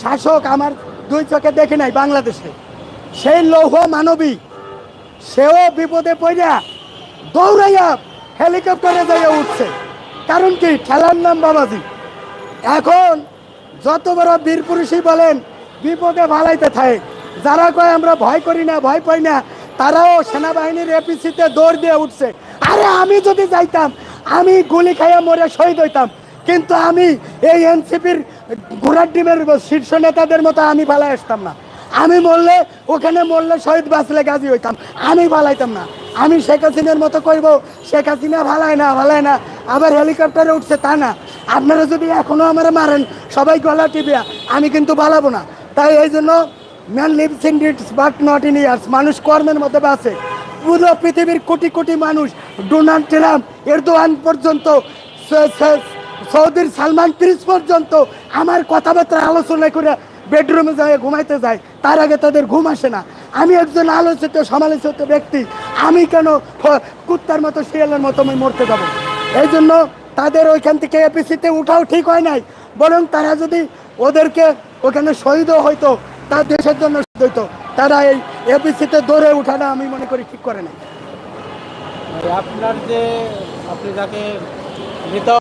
শাসক আমার দুই চোখে দেখি নাই বাংলাদেশে। সেই লৌহ মানবী, সেও বিপদে পড়া দৌড়াইয়া হেলিকপ্টারে যাইয়া উঠছে। কারণ কি? খেলার নাম বাবাজি। এখন যত বড় বীর পুরুষই বলেন, বিপদে ভালাইতে থাকে। যারা কয়, আমরা ভয় করি না, ভয় পাই না, তারাও সেনাবাহিনীর এপিসিতে দৌড় দিয়ে উঠছে। আরে আমি যদি যাইতাম, আমি গুলি খাইয়া মরে শহীদ হইতাম। কিন্তু আমি এই এনসিপির ঘোড়ার ডিমের শীর্ষ নেতাদের মতো আমি পালাই আসতাম না। আমি মরলে ওখানে মরলে শহীদ বাঁচলে গাজী হইতাম। আমি ভালাইতাম না। আমি শেখ হাসিনার মতো করব শেখ হাসিনা ভালায় না ভালায় না, আবার হেলিকপ্টারে উঠছে তা না। আপনারা যদি এখনও আমার মারেন, সবাই গলা টিপিয়া, আমি কিন্তু বালাবো না। তাই এই জন্য man lives in deeds but not in years. মানুষ কর্মের মধ্যে বাঁচে। পুরো পৃথিবীর কোটি কোটি মানুষ, ডোনাল্ড ট্রাম্প, এরদোয়ান পর্যন্ত সৌদির সালমান প্রিন্স পর্যন্ত আমার কথাবার্তা আলোচনা করে বেডরুমে যায়, ঘুমাইতে যায়, তার আগে তাদের ঘুম আসে না। আমি একজন আলোচিত, সমালোচিত ব্যক্তি, আমি কেন কুত্তার মতো, শিয়ালের মতো আমি মরতে যাব? এই জন্য তাদের ওইখান থেকে এপিসিতে উঠাও ঠিক হয় নাই। বরং তারা যদি ওদেরকে ওখানে শহীদও হইতো, তার দেশের জন্য শহীদ হইতো, তারা এই এপিসিতে দৌড়ে উঠাটা আমি মনে করি ঠিক করে নাই। আপনার যে, আপনি যাকে নেতা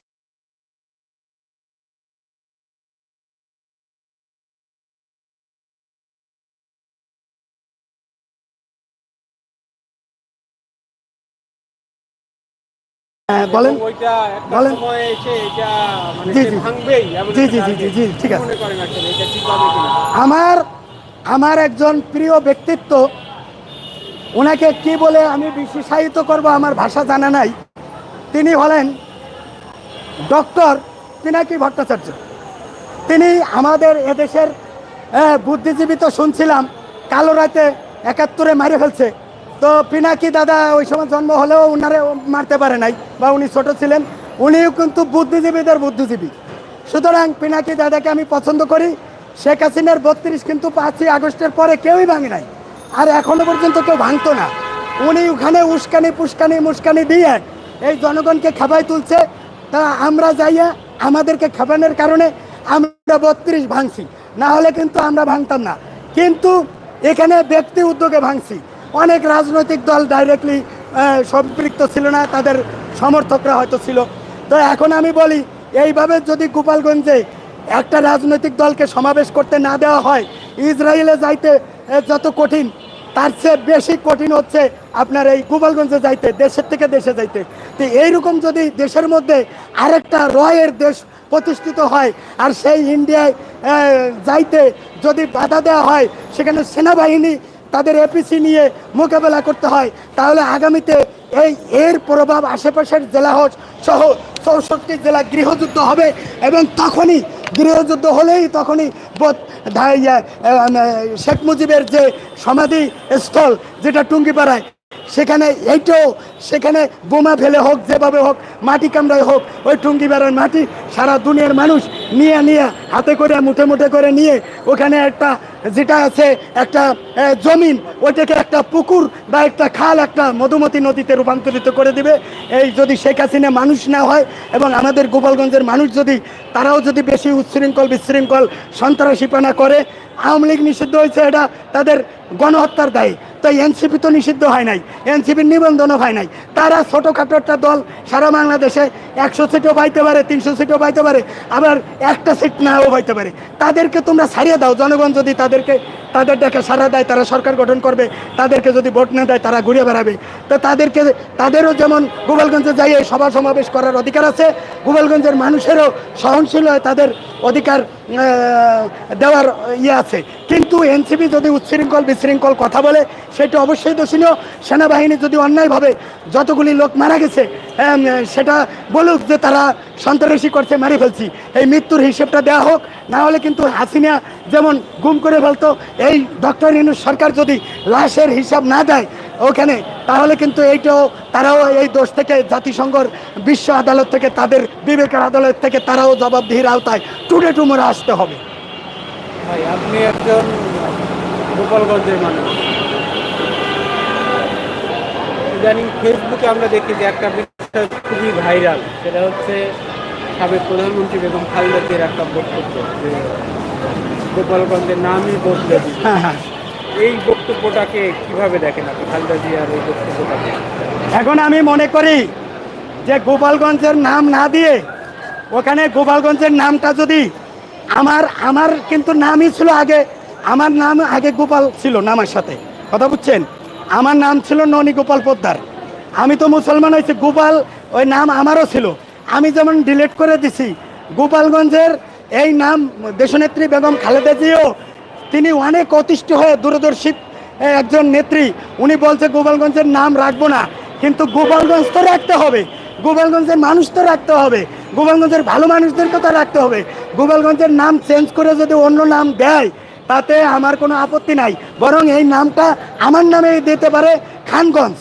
বলেন বলেন। এটা মানে জি, জি। জি, জি, জি, target। জি, জি, ঠিক আছে। আমার আমার একজন প্রিয় ব্যক্তিত্ব ওনাকে কি বলে আমি বিশেষায়িত করব আমার ভাষা জানা নাই তিনি হলেন ডক্টর পিনাকি ভট্টাচার্য তিনি আমাদের এদেশের বুদ্ধিজীবী তো শুনছিলাম কালো রাতে একাত্তরে মারে ফেলছে তো পিনাকি দাদা ওই সময় জন্ম হলেও উনারে মারতে পারে নাই, বা উনি ছোট ছিলেন, উনিও কিন্তু বুদ্ধিজীবীদের বুদ্ধিজীবী। সুতরাং পিনাকি দাদাকে আমি পছন্দ করি। শেখ হাসিনার বত্রিশ কিন্তু পাঁচই আগস্টের পরে কেউই ভাঙে নাই, আর এখনও পর্যন্ত কেউ ভাঙতো না। উনি ওখানে উস্কানি পুস্কানি মুস্কানি দিয়ে এই জনগণকে খাবাই তুলছে। তা আমরা যাইয়া আমাদেরকে খাবানোর কারণে আমরা বত্রিশ ভাঙছি, না হলে কিন্তু আমরা ভাঙতাম না। কিন্তু এখানে ব্যক্তি উদ্যোগে ভাঙছি। অনেক রাজনৈতিক দল ডাইরেক্টলি সম্পৃক্ত ছিল না, তাদের সমর্থকরা হয়তো ছিল। তো এখন আমি বলি, এইভাবে যদি গোপালগঞ্জে একটা রাজনৈতিক দলকে সমাবেশ করতে না দেওয়া হয়, ইসরায়েলে যাইতে যত কঠিন, তার চেয়ে বেশি কঠিন হচ্ছে আপনার এই গোপালগঞ্জে যাইতে, দেশের থেকে দেশে যাইতে। তো এইরকম যদি দেশের মধ্যে আরেকটা রয়ের দেশ প্রতিষ্ঠিত হয়, আর সেই ইন্ডিয়ায় যাইতে যদি বাধা দেওয়া হয়, সেখানে সেনাবাহিনী তাদের এপিসি নিয়ে মোকাবেলা করতে হয়। তাহলে আগামীতে এই এর প্রভাব আশেপাশের জেলা হোক সহ চৌষট্টি জেলা গৃহযুদ্ধ হবে এবং তখনই গৃহযুদ্ধ হলেই তখনই শেখ মুজিবের যে সমাধি স্থল, যেটা টুঙ্গিপাড়ায় সেখানে এইটাও সেখানে বোমা ফেলে হোক, যেভাবে হোক, মাটি কামড়ায় হোক, ওই টুঙ্গি বেড়ার মাটি সারা দুনিয়ার মানুষ নিয়ে নিয়ে, হাতে করে, মুঠে মুঠে করে নিয়ে, ওখানে একটা যেটা আছে, একটা জমিন, ওইটাকে একটা পুকুর বা একটা খাল, একটা মধুমতি নদীতে রূপান্তরিত করে দিবে। এই যদি শেখ হাসিনা মানুষ না হয় এবং আমাদের গোপালগঞ্জের মানুষ যদি, তারাও যদি বেশি উচ্ছৃঙ্খল, বিশৃঙ্খল, সন্ত্রাসীপনা করে, আওয়ামী লীগ নিষিদ্ধ হয়েছে, এটা তাদের গণহত্যার দায়ী। তাই এনসিপি তো নিষিদ্ধ হয় নাই, এনসিপির নিবন্ধনও হয় নাই। তারা ছোটোখাটো একটা দল সারা বাংলাদেশে একশো সিটও পাইতে পারে তিনশো সিটও পাইতে পারে আবার একটা সিট নাও পাইতে পারে। তাদেরকে তোমরা ছাড়িয়ে দাও জনগণ যদি তাদেরকে তাদের ডাকে সারা দেয় তারা সরকার গঠন করবে তাদেরকে যদি ভোট না দেয় তারা ঘুরে বেড়াবে। তো তাদেরকে তাদেরও যেমন গোপালগঞ্জে যাইয়ে সভা সমাবেশ করার অধিকার আছে গোপালগঞ্জের মানুষেরও সহনশীল হয় তাদের অধিকার দেওয়ার ইয়ে আছে। কিন্তু এনসিপি যদি উচ্ছৃঙ্খল বিশৃঙ্খল কথা বলে সেটা অবশ্যই দোষণীয়। সেনাবাহিনী যদি অন্যায়ভাবে যতগুলি লোক মারা গেছে আম, সেটা বলুক যে তারা সন্ত্রাসী করছে, মারি ফেলছি। এই মৃত্যুর হিসেবটা দেওয়া হোক, না হলে কিন্তু হাসিনা যেমন গুম করে ফেলতো, এই ডক্টর ইনুস সরকার যদি লাশের হিসাব না দেয় ওখানে, তাহলে কিন্তু এইটাও তারাও এই দোষ থেকে, জাতিসংঘর বিশ্ব আদালত থেকে, তাদের বিবেকের আদালত থেকে তারাও জবাবদিহির আওতায় টুডে টুমোরে আসতে হবে। আপনি একজন গোপালগঞ্জের মানুষ। ইদানিং ফেসবুকে আমরা দেখি যে একটা বিষয় খুবই ভাইরাল সেটা হচ্ছে সাবেক প্রধানমন্ত্রী বেগম খালেদা জিয়ার একটা বক্তব্য যে গোপালগঞ্জের নামই বদলে দিল। হ্যাঁ হ্যাঁ। এই বক্তব্যটাকে কীভাবে দেখেন আপনি খালেদা জিয়ার এই বক্তব্যটাকে? এখন আমি মনে করি যে গোপালগঞ্জের নাম না দিয়ে ওখানে গোপালগঞ্জের নামটা যদি আমার আমার কিন্তু নামই ছিল আগে আমার নাম আগে গোপাল ছিল নামের সাথে। কথা বুঝছেন? আমার নাম ছিল ননী গোপাল পোদ্দার। আমি তো মুসলমান হয়েছি, গোপাল, ওই নাম আমারও ছিল। আমি যেমন ডিলিট করে দিছি, গোপালগঞ্জের এই নাম দেশনেত্রী বেগম খালেদা জিও তিনি অনেক অতিষ্ঠ হয়ে দূরদর্শী একজন নেত্রী। উনি বলছে, গোপালগঞ্জের নাম রাখব না। কিন্তু গোপালগঞ্জ তো রাখতে হবে, গোপালগঞ্জের মানুষ তো রাখতে হবে, গোপালগঞ্জের ভালো মানুষদেরকে তো রাখতে হবে। গোপালগঞ্জের নাম চেঞ্জ করে যদি অন্য নাম দেয়, তাতে আমার কোনো আপত্তি নাই। বরং এই নামটা আমার নামে দিতে পারে খানগঞ্জ।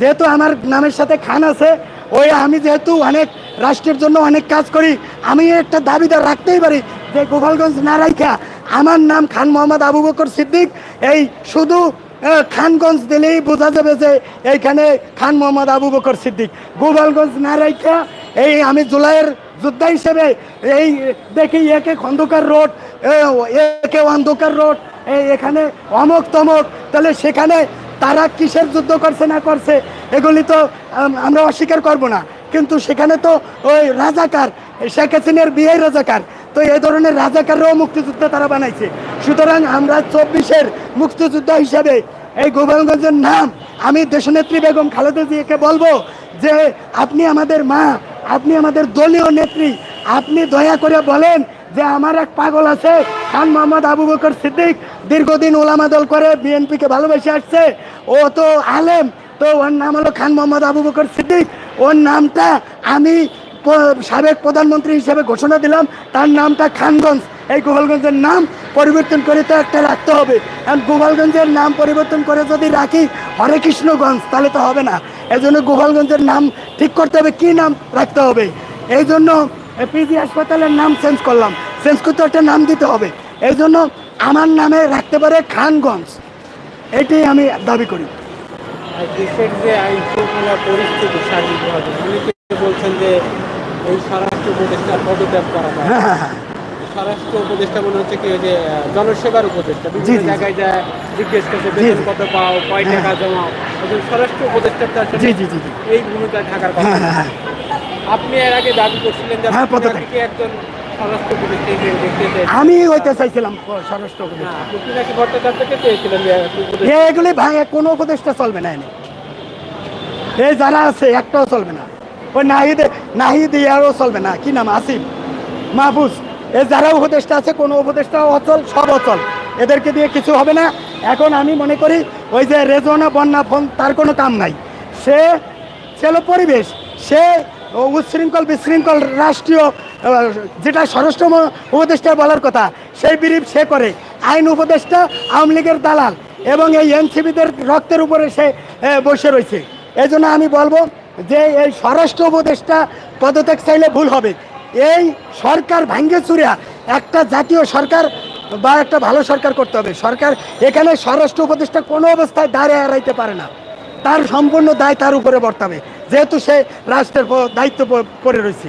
যেহেতু আমার নামের সাথে খান আছে, ওই আমি যেহেতু অনেক রাষ্ট্রের জন্য অনেক কাজ করি, আমি একটা দাবিদার রাখতেই পারি যে গোপালগঞ্জ না রাইখা আমার নাম খান মোহাম্মদ আবু বকর সিদ্দিক। এই শুধু খানগঞ্জ দিলেই বোঝা যাবে যে এইখানে খান মোহাম্মদ আবু বকর সিদ্দিক। গোপালগঞ্জ না রাইখা, এই আমি জুলাইয়ের যোদ্ধা হিসেবে এই দেখি একে খন্দকার রোড একে অন্ধকার রোড এখানে অমক তমক। তাহলে সেখানে তারা কিসের যুদ্ধ করছে না করছে, এগুলি তো আমরা অস্বীকার করব না। কিন্তু সেখানে তো ওই রাজাকার, শেখ হাসিনার বিয়ে রাজাকার। তো এই ধরনের রাজাকাররাও মুক্তিযুদ্ধ তারা বানাইছে। সুতরাং আমরা চব্বিশের মুক্তিযুদ্ধ হিসাবে এই গোপালগঞ্জের নাম, আমি দেশনেত্রী বেগম খালেদা জিয়াকে বলব যে, আপনি আমাদের মা, আপনি আমাদের দলীয় নেত্রী, আপনি দয়া করে বলেন যে আমার এক পাগল আছে খান মোহাম্মদ আবু বকর সিদ্দিক দীর্ঘদিন ওলামা দল করে বিএনপিকে ভালোবেসে আসছে। ও তো আলেম। তো ওর নাম হলো খান মোহাম্মদ আবু বকর সিদ্দিক। ওর নামটা আমি সাবেক প্রধানমন্ত্রী হিসেবে ঘোষণা দিলাম। তার নামটা খানগঞ্জ। এই গোপালগঞ্জের নাম পরিবর্তন করে তো একটা রাখতে হবে। কারণ গোপালগঞ্জের নাম পরিবর্তন করে যদি রাখি, হরে কৃষ্ণগঞ্জ, তাহলে তো হবে না। এই জন্য গোপালগঞ্জের নাম ঠিক করতে হবে। কী নাম রাখতে হবে? এই জন্য পিজি হাসপাতালের নাম চেঞ্জ করলাম। চেঞ্জ করতে একটা নাম দিতে হবে। এই জন্য আমার নামে রাখতে পারে খানগঞ্জ। এটাই আমি দাবি করি। দেশের যে আইন শৃঙ্খলা পরিস্থিতি অনেকে বলছেন যে এই স্বরাষ্ট্র উপদেষ্টা পদত্যাগ করা হয় হ্যাঁ হ্যাঁ হ্যাঁ। স্বরাষ্ট্র উপদেষ্টা মনে হচ্ছে কি ওই যে জনসেবার উপদেষ্টা বিভিন্ন জায়গায় জিজ্ঞেস করছে বেতন কত পাও কয় হ্যাঁ। টাকা জমাও স্বরাষ্ট্র উপদেষ্টা এই থাকার কথা। হ্যাঁ। হ্যাঁ হ্যাঁ। আপনি এর আগে দাবি করছিলেন যে হ্যাঁ, একজন আমি হইতে চাইছিলাম স্বরাষ্ট্র এগুলি ভাই কোনো উপদেষ্টা চলবে না এনে। এই যারা আছে একটাও চলবে না। ওই নাহিদ নাহিদ ইয়ারও চলবে না। কি নাম? আসিফ। মাহফুজ। এ যারা উপদেষ্টা আছে কোনো উপদেষ্টা অচল সব অচল। এদেরকে দিয়ে কিছু হবে না। এখন আমি মনে করি ওই যে রেজনা বন্যা ফোন তার কোনো কাম নাই। সে ছিল পরিবেশ সে উচ্ছৃঙ্খল বিশৃঙ্খল রাষ্ট্রীয় যেটা স্বরাষ্ট্র উপদেষ্টা বলার কথা, সেই বিরিপ সে করে। আইন উপদেষ্টা, আওয়ামী লীগের দালাল এবং এই এনসিবিদের রক্তের উপরে সে বসে রয়েছে। এই আমি বলব যে এই স্বরাষ্ট্র উপদেষ্টা পদত্যাগ চাইলে ভুল হবে। এই সরকার ভাঙ্গে চুরিয়া একটা জাতীয় সরকার বা একটা ভালো সরকার করতে হবে। সরকার এখানে স্বরাষ্ট্র উপদেষ্টা কোনো অবস্থায় দাঁড়িয়ে এড়াইতে পারে না। তার সম্পূর্ণ দায় তার উপরে বর্তাবে, যেহেতু সে রাষ্ট্রের দায়িত্ব পড়ে রয়েছে।